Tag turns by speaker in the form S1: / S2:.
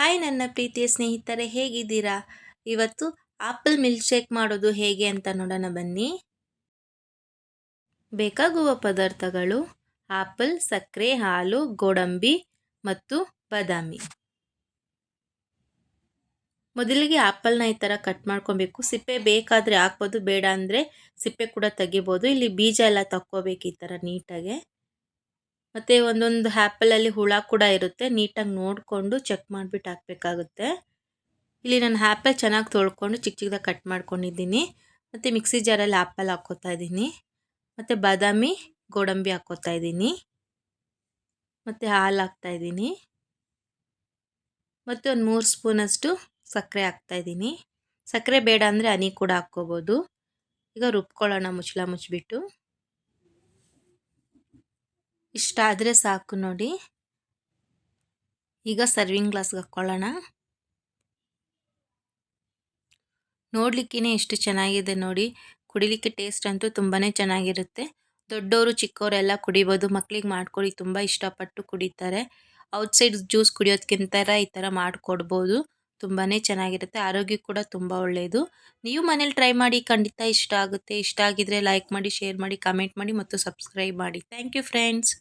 S1: Hi ನನ್ನ ಪ್ರೀತಿಯ ಸ್ನೇಹಿತರೆ, ಹೇಗಿದ್ದೀರಾ? ಇವತ್ತು ಆಪಲ್ ಮಿಲ್ಕ್ ಶೇಕ್ ಮಾಡೋದು ಹೇಗೆ ಅಂತ ನೋಡೋಣ ಬನ್ನಿ. ಬೇಕಾಗುವ ಪದಾರ್ಥಗಳು ಆಪಲ್, ಸಕ್ಕರೆ, ಹಾಲು, ಗೋಡಂಬಿ ಮತ್ತು ಬಾದಾಮಿ. ಮೊದಲಿಗೆ ಆಪಲ್ನ ಈ ಥರ ಕಟ್ ಮಾಡ್ಕೊಬೇಕು. ಸಿಪ್ಪೆ ಬೇಕಾದರೆ ಹಾಕ್ಬೋದು, ಬೇಡ ಅಂದರೆ ಸಿಪ್ಪೆ ಕೂಡ ತೆಗಿಬೋದು. ಇಲ್ಲಿ ಬೀಜ ಎಲ್ಲ ತಕ್ಕೋಬೇಕು ಈ ಥರ ನೀಟಾಗೆ. ಮತ್ತು ಒಂದೊಂದು ಆ್ಯಪಲಲ್ಲಿ ಹುಳ ಕೂಡ ಇರುತ್ತೆ. ನೀಟಾಗಿ ನೋಡಿಕೊಂಡು ಚೆಕ್ ಮಾಡಿಬಿಟ್ಟು ಹಾಕಬೇಕಾಗುತ್ತೆ. ಇಲ್ಲಿ ನಾನು ಆ್ಯಪಲ್ ಚೆನ್ನಾಗಿ ತೊಳ್ಕೊಂಡು ಚಿಕ್ಕ ಚಿಕ್ಕದಾಗಿ ಕಟ್ ಮಾಡ್ಕೊಂಡಿದ್ದೀನಿ. ಮತ್ತು ಮಿಕ್ಸಿ ಜಾರಲ್ಲಿ ಆ್ಯಪಲ್ ಹಾಕ್ಕೋತಾ ಇದ್ದೀನಿ. ಮತ್ತು ಬಾದಾಮಿ ಗೋಡಂಬಿ ಹಾಕ್ಕೋತಾ ಇದ್ದೀನಿ. ಮತ್ತು ಹಾಲು ಹಾಕ್ತಾ ಇದ್ದೀನಿ. ಮತ್ತು ಒಂದು ಮೂರು ಸ್ಪೂನಷ್ಟು ಸಕ್ಕರೆ ಹಾಕ್ತಾಯಿದ್ದೀನಿ ಸಕ್ಕರೆ ಬೇಡ ಅಂದರೆ ಹನಿ ಕೂಡ ಹಾಕ್ಕೋಬೋದು. ಈಗ ರುಬ್ಕೊಳ್ಳೋಣ ಮುಚ್ಚಳ ಮುಚ್ಚಿಬಿಟ್ಟು. ಇಷ್ಟ ಆದರೆ ಸಾಕು ನೋಡಿ. ಈಗ ಸರ್ವಿಂಗ್ ಗ್ಲಾಸ್ಗೆ ಹಾಕ್ಕೊಳ್ಳೋಣ ನೋಡಲಿಕ್ಕೇ ಎಷ್ಟು ಚೆನ್ನಾಗಿದೆ ನೋಡಿ. ಕುಡಿಲಿಕ್ಕೆ ಟೇಸ್ಟ್ ಅಂತೂ ತುಂಬಾ ಚೆನ್ನಾಗಿರುತ್ತೆ. ದೊಡ್ಡವರು ಚಿಕ್ಕವರೆಲ್ಲ ಕುಡಿಬೋದು. ಮಕ್ಕಳಿಗೆ ಮಾಡ್ಕೊಡಿ ತುಂಬ ಇಷ್ಟಪಟ್ಟು ಕುಡಿತಾರೆ. ಔಟ್ಸೈಡ್ ಜ್ಯೂಸ್ ಕುಡಿಯೋದಕ್ಕಿಂತ ಈ ಥರ ಮಾಡಿಕೊಡ್ಬೋದು. ತುಂಬಾ ಚೆನ್ನಾಗಿರುತ್ತೆ. ಆರೋಗ್ಯ ಕೂಡ ತುಂಬ ಒಳ್ಳೆಯದು ನೀವು ಮನೇಲಿ ಟ್ರೈ ಮಾಡಿ ಖಂಡಿತ ಇಷ್ಟ ಆಗುತ್ತೆ. ಇಷ್ಟ ಆಗಿದ್ರೆ ಲೈಕ್ ಮಾಡಿ ಶೇರ್ ಮಾಡಿ ಕಮೆಂಟ್ ಮಾಡಿ ಮತ್ತು ಸಬ್ಸ್ಕ್ರೈಬ್ ಮಾಡಿ. Thank you friends